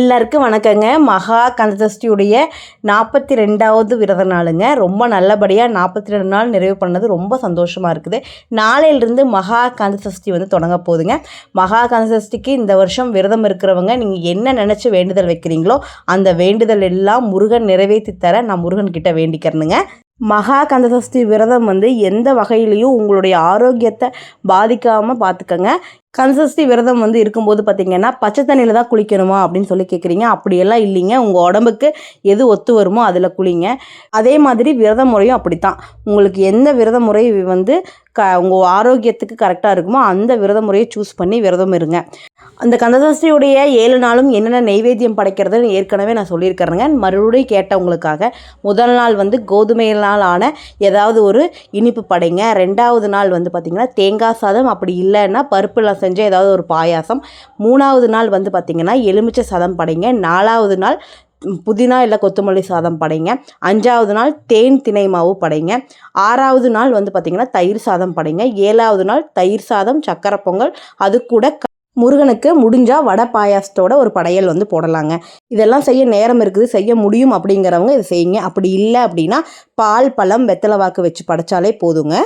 எல்லாருக்கும் வணக்கங்க. மகா கந்தசஷ்டியுடைய நாற்பத்தி ரெண்டாவது விரத நாளுங்க. ரொம்ப நல்லபடியாக நாற்பத்தி ரெண்டு நாள் நிறைவு பண்ணது ரொம்ப சந்தோஷமாக இருக்குது. நாளையிலிருந்து மகா கந்தசஷ்டி வந்து தொடங்க போகுதுங்க. மகா கந்தசஷ்டிக்கு இந்த வருஷம் விரதம் இருக்கிறவங்க நீங்கள் என்ன நினச்சி வேண்டுதல் வைக்கிறீங்களோ அந்த வேண்டுதல் எல்லாம் முருகன் நிறைவேற்றி தர நான் முருகன் கிட்ட வேண்டிக்கிறேனுங்க. மகா கந்தசஷ்டி விரதம் வந்து எந்த வகையிலையும் உங்களுடைய ஆரோக்கியத்தை பாதிக்காமல் பார்த்துக்கங்க கந்தசஷ்டி விரதம் வந்து இருக்கும்போது பார்த்தீங்கன்னா பச்சை தண்ணியில் தான் குளிக்கணுமா அப்படின்னு சொல்லி கேட்குறீங்க அப்படியெல்லாம் இல்லைங்க. உங்கள் உடம்புக்கு எது ஒத்து வருமோ அதில் குளிங்க. அதே மாதிரி விரத முறையும் அப்படித்தான். உங்களுக்கு எந்த விரத முறை வந்து க உங்கள் ஆரோக்கியத்துக்கு கரெக்டாக இருக்குமோ அந்த விரத முறையை சூஸ் பண்ணி விரதம் இருங்க. அந்த கந்தசஷ்டியுடைய ஏழு நாளும் என்னென்ன நெய்வேத்தியம் படைக்கிறதுன்னு ஏற்கனவே நான் சொல்லியிருக்கிறேங்க. மறுபடியும் கேட்டவங்களுக்காக முதல் நாள் வந்து கோதுமையினால் ஆன ஏதாவது ஒரு இனிப்பு படைங்க. ரெண்டாவது நாள் வந்து பார்த்திங்கன்னா தேங்காய் சாதம் அப்படி இல்லைன்னா பருப்பில் செஞ்ச ஏதாவது ஒரு பாயாசம். மூணாவது நாள் வந்து பார்த்திங்கன்னா எலுமிச்சை சாதம் படைங்க. நாலாவது நாள் புதினா இல்லை கொத்தமல்லி சாதம் படைங்க. அஞ்சாவது நாள் தேன் திணை மாவு படைங்க. ஆறாவது நாள் வந்து பார்த்திங்கன்னா தயிர் சாதம் படைங்க. ஏழாவது நாள் தயிர் சாதம் சக்கரை பொங்கல் அது கூட க- முருகனுக்கு முடிஞ்சால் வடை பாயாசத்தோட ஒரு படையல் வந்து போடலாங்க. இதெல்லாம் செய்ய நேரம் இருக்குது. செய்ய முடியும் அப்படிங்கிறவங்க இதை செய்யுங்க. அப்படி இல்லை அப்படின்னா பால் பழம் வெத்தலை வாக்கு வச்சு படைச்சாலே போதுங்க.